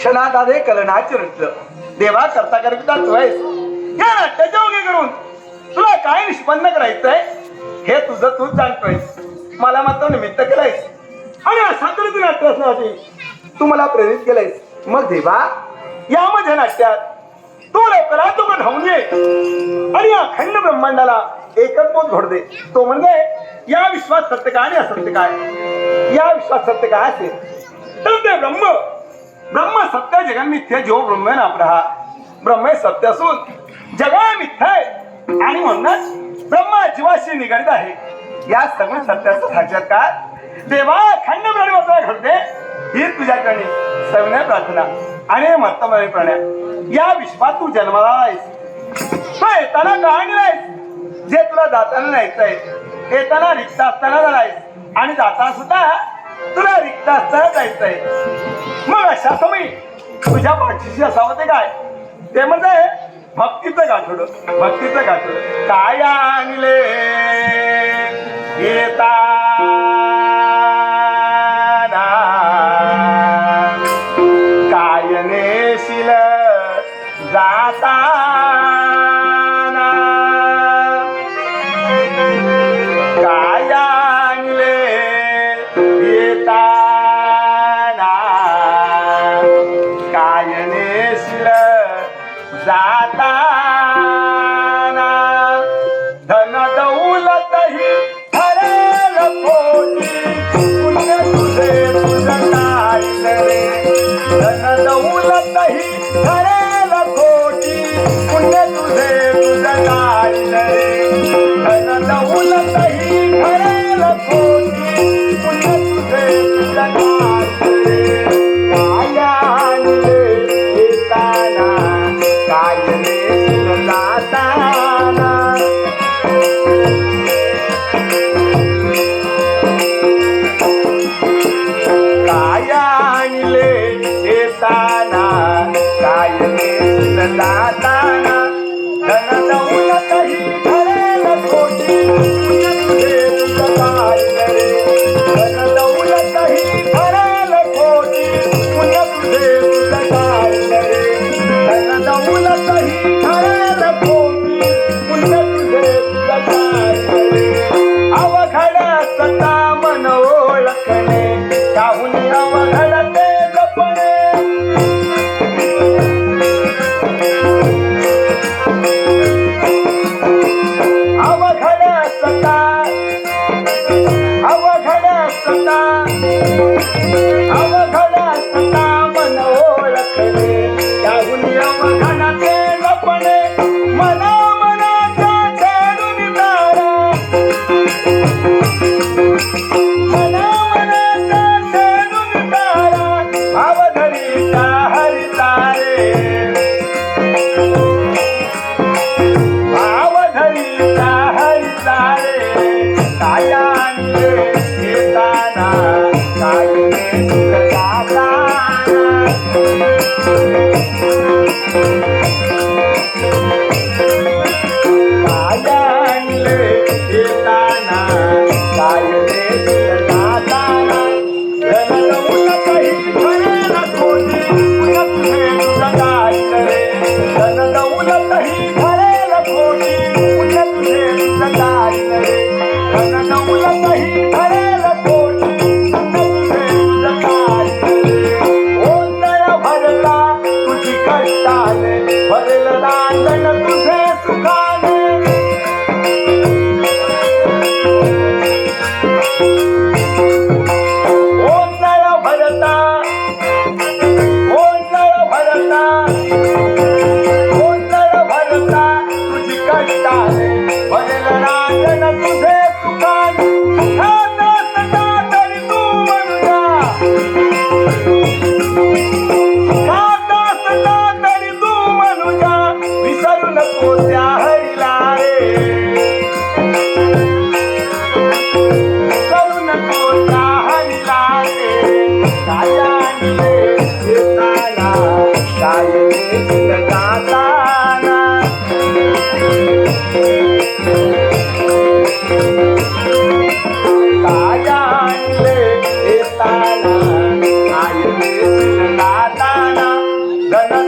क्षणात आधे कलनाचे नृत्य देवा करता करता तू आहेस. या नाट्याच्या उगे करून. तुला काय निष्पन्न करायचंय? हे तुझं तूच जाणतोयस मला मात्र निमित्त केलंयस. आणि असा तरी तू नाट्य असण्यासाठी तू मला प्रेरित केलंयस. मग देवा या माझ्या नाट्यात तू लवकरात तू धावून ये. आणि अखंड ब्रह्मांडाला एकच बोध घोड दे. तो म्हणजे या विश्वास सत्य काय आणि असत्य काय? या विश्वास सत्य काय असेल? तर ते ब्रह्म सत्य जगन मिथ्य जो ब्रह्मे नापरा ब्रह्म हे सत्य असून जगन मिथ्य आहे. आणि म्हणूनच ब्रह्म जीवाशी निगडित आहे. या सगळ्या सत्याचं साक्षात्कार देवा खंड ब्रह्मचा घडते. ही तुझ्याकडे सविनय प्रार्थना आणि महत्वमय प्राण्या. या विश्वात तू जन्माला आहेस. तो येताना काय आहेस जे तुला जाताना न्यायचंय. येताना रिक्त असताना झालायस आणि जाताना सुद्धा तुला रिक्त जायचंय. मग अशा तुम्ही तुझ्या पाठीशी असावं ते काय? ते म्हणजे भक्तीचं गाठोड भक्तीचं गाठोड. काय आणले? येता Hare नहीं काय Thank you. The